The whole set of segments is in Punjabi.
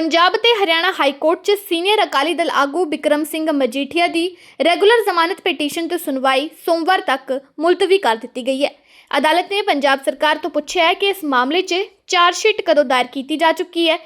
ਪੰਜਾਬ ਤੇ ਹਰਿਆਣਾ ਹਾਈ ਕੋਰਟ 'ਚ ਸੀਨੀਅਰ ਅਕਾਲੀ ਦਲ ਆਗੂ ਬਿਕਰਮ ਸਿੰਘ ਮਜੀਠੀਆ ਦੀ ਰੈਗੂਲਰ ਜ਼ਮਾਨਤ ਪਟੀਸ਼ਨ ਤੇ ਸੁਣਵਾਈ ਸੋਮਵਾਰ ਤੱਕ ਮੁਲਤਵੀ ਕਰ ਦਿੱਤੀ ਗਈ ਹੈ। ਅਦਾਲਤ ਨੇ ਪੰਜਾਬ ਸਰਕਾਰ ਤੋਂ ਪੁੱਛਿਆ ਹੈ ਕਿ ਇਸ ਮਾਮਲੇ 'ਚ ਚਾਰਜਸ਼ੀਟ ਕਦੋਂ ਦਾਇਰ ਕੀਤੀ ਜਾ ਚੁੱਕੀ ਹੈ।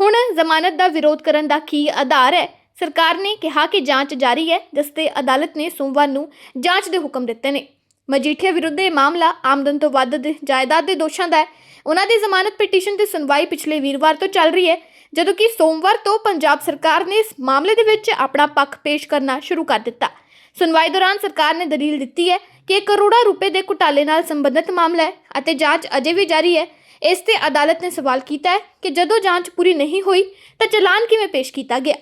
ਹੁਣ ਜ਼ਮਾਨਤ ਦਾ ਵਿਰੋਧ ਕਰਨ ਦਾ ਕੀ ਆਧਾਰ ਹੈ? ਸਰਕਾਰ ਨੇ ਕਿਹਾ ਕਿ ਜਾਂਚ ਜਾਰੀ ਹੈ, ਜਿਸ ਤੇ ਅਦਾਲਤ ਨੇ ਸੋਮਵਾਰ ਨੂੰ ਜਾਂਚ ਦੇ ਹੁਕਮ ਦਿੱਤੇ ਨੇ। ਮਜੀਠੀਆ ਵਿਰੁੱਧ ਇਹ ਮਾਮਲਾ ਆਮਦਨ ਤੋਂ ਵੱਧ ਜਾਇਦਾਦ ਦੇ ਦੋਸ਼ਾਂ ਦਾ ਹੈ। ਉਹਨਾਂ ਦੀ ਜ਼ਮਾਨਤ ਪਟੀਸ਼ਨ ਤੇ ਸੁਣਵਾਈ ਪਿਛਲੇ ਵੀਰਵਾਰ ਤੋਂ ਚੱਲ ਰਹੀ ਹੈ। ਜਦੋਂ ਕਿ ਸੋਮਵਾਰ ਤੋਂ ਪੰਜਾਬ ਸਰਕਾਰ ਨੇ ਇਸ ਮਾਮਲੇ ਦੇ ਵਿੱਚ ਆਪਣਾ ਪੱਖ ਪੇਸ਼ ਕਰਨਾ ਸ਼ੁਰੂ ਕਰ ਦਿੱਤਾ। ਸੁਣਵਾਈ ਦੌਰਾਨ ਸਰਕਾਰ ਨੇ ਦਲੀਲ ਦਿੱਤੀ ਹੈ ਕਿ ਇਹ ਕਰੋੜਾਂ ਰੁਪਏ ਦੇ ਘੁਟਾਲੇ ਨਾਲ ਸੰਬੰਧਿਤ ਮਾਮਲਾ ਹੈ ਅਤੇ ਜਾਂਚ ਅਜੇ ਵੀ ਜਾਰੀ ਹੈ। ਇਸ ਤੇ ਅਦਾਲਤ ਨੇ ਸਵਾਲ ਕੀਤਾ ਹੈ ਕਿ ਜਦੋਂ ਜਾਂਚ ਪੂਰੀ ਨਹੀਂ ਹੋਈ ਤਾਂ ਚਲਾਨ ਕਿਵੇਂ ਪੇਸ਼ ਕੀਤਾ ਗਿਆ?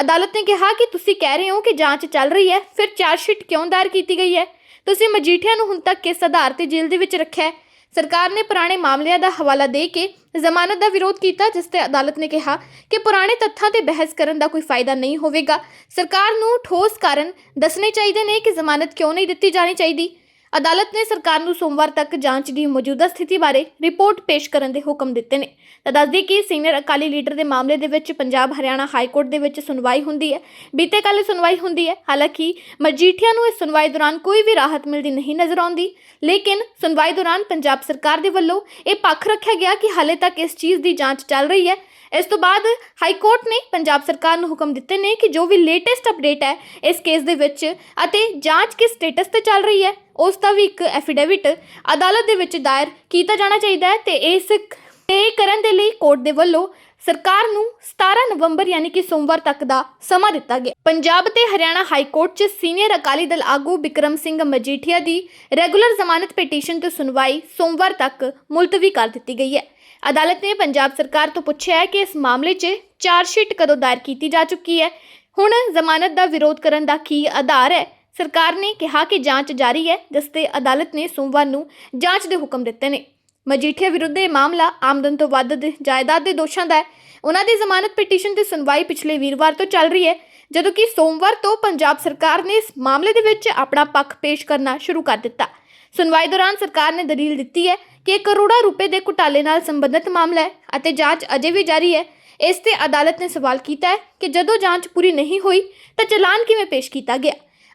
ਅਦਾਲਤ ਨੇ ਕਿਹਾ ਕਿ ਤੁਸੀਂ ਕਹਿ ਰਹੇ ਹੋ ਕਿ ਜਾਂਚ ਚੱਲ ਰਹੀ ਹੈ, ਫਿਰ ਚਾਰਜਸ਼ੀਟ ਕਿਉਂ ਦਾਇਰ ਕੀਤੀ ਗਈ ਹੈ? ਤੁਸੀਂ ਮਜੀਠੀਆ ਨੂੰ ਹੁਣ ਤੱਕ ਕਿਸ ਆਧਾਰ ਤੇ ਜੇਲ੍ਹ ਦੇ ਵਿੱਚ ਰੱਖਿਆ ਹੈ? ਸਰਕਾਰ ਨੇ ਪੁਰਾਣੇ ਮਾਮਲਿਆਂ ਦਾ ਹਵਾਲਾ ਦੇ ਕੇ ਜ਼ਮਾਨਤ ਦਾ ਵਿਰੋਧ ਕੀਤਾ, ਜਿਸ ਤੇ ਅਦਾਲਤ ਨੇ ਕਿਹਾ ਕਿ ਪੁਰਾਣੇ ਤੱਥਾਂ ਤੇ ਬਹਿਸ ਕਰਨ ਦਾ ਕੋਈ ਫਾਇਦਾ ਨਹੀਂ ਹੋਵੇਗਾ। ਸਰਕਾਰ ਨੂੰ ਠੋਸ ਕਾਰਨ ਦੱਸਣੇ ਚਾਹੀਦੇ ਨੇ ਕਿ ਜ਼ਮਾਨਤ ਕਿਉਂ ਨਹੀਂ ਦਿੱਤੀ ਜਾਣੀ ਚਾਹੀਦੀ। ਅਦਾਲਤ ਨੇ ਸਰਕਾਰ ਨੂੰ ਸੋਮਵਾਰ ਤੱਕ ਜਾਂਚ ਦੀ ਮੌਜੂਦਾ ਸਥਿਤੀ ਬਾਰੇ ਰਿਪੋਰਟ ਪੇਸ਼ ਕਰਨ ਦੇ ਹੁਕਮ ਦਿੱਤੇ ਨੇ। ਤਾਂ ਦੱਸਦੀ ਕਿ ਸੀਨੀਅਰ ਅਕਾਲੀ ਲੀਡਰ ਦੇ ਮਾਮਲੇ ਦੇ ਵਿੱਚ ਪੰਜਾਬ ਹਰਿਆਣਾ ਹਾਈ ਕੋਰਟ ਦੇ ਵਿੱਚ ਸੁਣਵਾਈ ਹੁੰਦੀ ਹੈ। ਬੀਤੇ ਕੱਲ੍ਹ ਸੁਣਵਾਈ ਹੁੰਦੀ ਹੈ। ਹਾਲਾਂਕਿ ਮਜੀਠੀਆ ਨੂੰ ਇਸ ਸੁਣਵਾਈ ਦੌਰਾਨ ਕੋਈ ਵੀ ਰਾਹਤ ਮਿਲਦੀ ਨਹੀਂ ਨਜ਼ਰ ਆਉਂਦੀ। ਲੇਕਿਨ ਸੁਣਵਾਈ ਦੌਰਾਨ ਪੰਜਾਬ ਸਰਕਾਰ ਦੇ ਵੱਲੋਂ ਇਹ ਪੱਖ ਰੱਖਿਆ ਗਿਆ ਕਿ ਹਾਲੇ ਤੱਕ ਇਸ ਚੀਜ਼ ਦੀ ਜਾਂਚ ਚੱਲ ਰਹੀ ਹੈ। ਇਸ ਤੋਂ ਬਾਅਦ ਹਾਈ ਕੋਰਟ ਨੇ ਪੰਜਾਬ ਸਰਕਾਰ ਨੂੰ ਹੁਕਮ ਦਿੱਤੇ ਨੇ ਕਿ ਜੋ ਵੀ ਲੇਟੈਸਟ ਅਪਡੇਟ ਹੈ ਇਸ ਕੇਸ ਦੇ ਵਿੱਚ ਅਤੇ ਜਾਂਚ ਕਿਸ ਸਟੇਟਸ ਤੇ ਚੱਲ ਰਹੀ ਹੈ ਉਸ ਦਾ ਵੀ ਇੱਕ ਐਫੀਡੇਵਿਟ ਅਦਾਲਤ ਦੇ ਵਿੱਚ ਦਾਇਰ ਕੀਤਾ ਜਾਣਾ ਚਾਹੀਦਾ ਹੈ ਤੇ ਇਸ ਇਹ ਕਰਨ ਦੇ ਲਈ ਕੋਰਟ ਦੇ ਵੱਲੋਂ ਸਰਕਾਰ ਨੂੰ 17 ਨਵੰਬਰ ਯਾਨੀ ਕਿ ਸੋਮਵਾਰ ਤੱਕ ਦਾ ਸਮਾਂ ਦਿੱਤਾ ਗਿਆ। ਪੰਜਾਬ ਤੇ ਹਰਿਆਣਾ ਹਾਈ ਕੋਰਟ 'ਚ ਸੀਨੀਅਰ ਅਕਾਲੀ ਦਲ ਆਗੂ ਬਿਕਰਮ ਸਿੰਘ ਮਜੀਠੀਆ ਦੀ ਰੈਗੂਲਰ ਜ਼ਮਾਨਤ ਪਟੀਸ਼ਨ ਤੇ ਸੁਣਵਾਈ ਸੋਮਵਾਰ ਤੱਕ ਮੁਲਤਵੀ ਕਰ ਦਿੱਤੀ ਗਈ ਹੈ। ਅਦਾਲਤ ਨੇ ਪੰਜਾਬ ਸਰਕਾਰ ਤੋਂ ਪੁੱਛਿਆ ਹੈ ਕਿ ਇਸ ਮਾਮਲੇ 'ਚ ਚਾਰਜਸ਼ੀਟ ਕਦੋਂ ਦਾਇਰ ਕੀਤੀ ਜਾ ਚੁੱਕੀ ਹੈ। ਹੁਣ ਜ਼ਮਾਨਤ ਦਾ ਵਿਰੋਧ ਕਰਨ ਦਾ ਕੀ ਆਧਾਰ ਹੈ? ਸਰਕਾਰ ਨੇ ਕਿਹਾ ਕਿ ਜਾਂਚ ਜਾਰੀ ਹੈ, ਜਿਸ ਤੇ ਅਦਾਲਤ ਨੇ ਸੋਮਵਾਰ ਨੂੰ ਜਾਂਚ ਦੇ ਹੁਕਮ ਦਿੱਤੇ ਨੇ। ਮਜੀਠੀਆ ਵਿਰੁੱਧ ਇਹ ਮਾਮਲਾ ਆਮਦਨ ਤੋਂ ਵੱਧ ਦੇ ਜਾਇਦਾਦ ਦੇ ਦੋਸ਼ਾਂ ਦਾ ਹੈ। ਉਹਨਾਂ ਦੀ ਜ਼ਮਾਨਤ ਪਟੀਸ਼ਨ ਦੀ ਸੁਣਵਾਈ ਪਿਛਲੇ ਵੀਰਵਾਰ ਤੋਂ ਚੱਲ ਰਹੀ ਹੈ, ਜਦੋਂ ਕਿ ਸੋਮਵਾਰ ਤੋਂ ਪੰਜਾਬ ਸਰਕਾਰ ਨੇ ਇਸ ਮਾਮਲੇ ਦੇ ਵਿੱਚ ਆਪਣਾ ਪੱਖ ਪੇਸ਼ ਕਰਨਾ ਸ਼ੁਰੂ ਕਰ ਦਿੱਤਾ। ਸੁਣਵਾਈ ਦੌਰਾਨ ਸਰਕਾਰ ਨੇ ਦਲੀਲ ਦਿੱਤੀ ਹੈ ਕਿ ਇਹ ਕਰੋੜਾਂ ਰੁਪਏ ਦੇ ਘੁਟਾਲੇ ਨਾਲ ਸੰਬੰਧਿਤ ਮਾਮਲਾ ਹੈ ਅਤੇ ਜਾਂਚ ਅਜੇ ਵੀ ਜਾਰੀ ਹੈ। ਇਸ ਤੇ ਅਦਾਲਤ ਨੇ ਸਵਾਲ ਕੀਤਾ ਹੈ ਕਿ ਜਦੋਂ ਜਾਂਚ ਪੂਰੀ ਨਹੀਂ ਹੋਈ, ਤਾਂ ਚਲਾਨ ਕਿਵੇਂ ਪੇਸ਼ ਕੀਤਾ ਗਿਆ?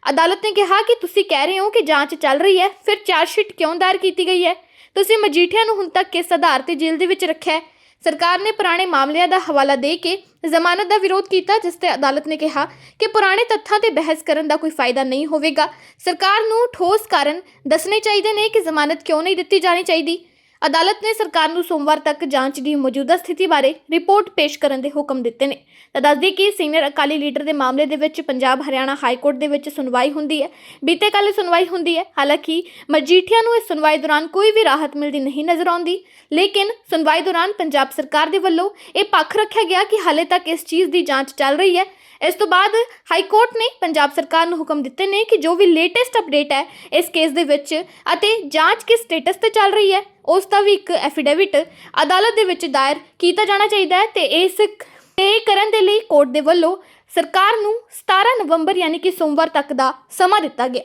ਅਦਾਲਤ ਨੇ ਕਿਹਾ ਕਿ ਤੁਸੀਂ ਕਹਿ ਰਹੇ ਹੋ ਕਿ ਜਾਂਚ ਚੱਲ ਰਹੀ ਹੈ, ਫਿਰ ਚਾਰਜਸ਼ੀਟ ਕਿਉਂ ਦਾਇਰ ਕੀਤੀ ਗਈ ਹੈ? ਤੁਸੀਂ ਮਜੀਠੀਆ ਨੂੰ ਹੁਣ ਤੱਕ ਕਿਸ ਆਧਾਰ ਤੇ ਜੇਲ੍ਹ ਦੇ ਵਿੱਚ ਰੱਖਿਆ ਹੈ? ਸਰਕਾਰ ਨੇ ਪੁਰਾਣੇ ਮਾਮਲਿਆਂ ਦਾ ਹਵਾਲਾ ਦੇ ਕੇ ਜ਼ਮਾਨਤ ਦਾ ਵਿਰੋਧ ਕੀਤਾ, ਜਿਸ ਤੇ ਅਦਾਲਤ ਨੇ ਕਿਹਾ ਕਿ ਪੁਰਾਣੇ ਤੱਥਾਂ ਤੇ ਬਹਿਸ ਕਰਨ ਦਾ ਕੋਈ ਫਾਇਦਾ ਨਹੀਂ ਹੋਵੇਗਾ। ਸਰਕਾਰ ਨੂੰ ਠੋਸ ਕਾਰਨ ਦੱਸਣੇ ਚਾਹੀਦੇ ਨੇ ਕਿ ਜ਼ਮਾਨਤ ਕਿਉਂ ਨਹੀਂ ਦਿੱਤੀ ਜਾਣੀ ਚਾਹੀਦੀ। ਅਦਾਲਤ ਨੇ ਸਰਕਾਰ ਨੂੰ ਸੋਮਵਾਰ ਤੱਕ ਜਾਂਚ ਦੀ ਮੌਜੂਦਾ ਸਥਿਤੀ ਬਾਰੇ ਰਿਪੋਰਟ ਪੇਸ਼ ਕਰਨ ਦੇ ਹੁਕਮ ਦਿੱਤੇ ਨੇ। ਤਾਂ ਦੱਸਦੀ ਕਿ ਸੀਨੀਅਰ ਅਕਾਲੀ ਲੀਡਰ ਦੇ ਮਾਮਲੇ ਦੇ ਵਿੱਚ ਪੰਜਾਬ ਹਰਿਆਣਾ ਹਾਈ ਕੋਰਟ ਦੇ ਵਿੱਚ ਸੁਣਵਾਈ ਹੁੰਦੀ ਹੈ। ਬੀਤੇ ਕੱਲ੍ਹ ਸੁਣਵਾਈ ਹੁੰਦੀ ਹੈ। ਹਾਲਾਂਕਿ ਮਜੀਠੀਆ ਨੂੰ ਇਸ ਸੁਣਵਾਈ ਦੌਰਾਨ ਕੋਈ ਵੀ ਰਾਹਤ ਮਿਲਦੀ ਨਹੀਂ ਨਜ਼ਰ ਆਉਂਦੀ। ਲੇਕਿਨ ਸੁਣਵਾਈ ਦੌਰਾਨ ਪੰਜਾਬ ਸਰਕਾਰ ਦੇ ਵੱਲੋਂ ਇਹ ਪੱਖ ਰੱਖਿਆ ਗਿਆ ਕਿ ਹਾਲੇ ਤੱਕ ਇਸ ਚੀਜ਼ ਦੀ ਜਾਂਚ ਚੱਲ ਰਹੀ ਹੈ। ਇਸ ਤੋਂ ਬਾਅਦ ਹਾਈ ਕੋਰਟ ਨੇ ਪੰਜਾਬ ਸਰਕਾਰ ਨੂੰ ਹੁਕਮ ਦਿੱਤੇ ਨੇ ਕਿ ਜੋ ਵੀ ਲੇਟੈਸਟ ਅਪਡੇਟ ਹੈ ਇਸ ਕੇਸ ਦੇ ਵਿੱਚ ਅਤੇ ਜਾਂਚ ਕਿਸ ਸਟੇਟਸ ਤੇ ਚੱਲ ਰਹੀ ਹੈ ਉਸ ਦਾ ਵੀ ਇੱਕ ਐਫੀਡੇਵਿਟ ਅਦਾਲਤ ਦੇ ਵਿੱਚ ਦਾਇਰ ਕੀਤਾ ਜਾਣਾ ਚਾਹੀਦਾ ਹੈ ਤੇ ਇਸ ਇਹ ਕਰਨ ਦੇ ਲਈ ਕੋਰਟ ਦੇ ਵੱਲੋਂ ਸਰਕਾਰ ਨੂੰ 17 ਨਵੰਬਰ ਯਾਨੀ ਕਿ ਸੋਮਵਾਰ ਤੱਕ ਦਾ ਸਮਾਂ ਦਿੱਤਾ ਗਿਆ।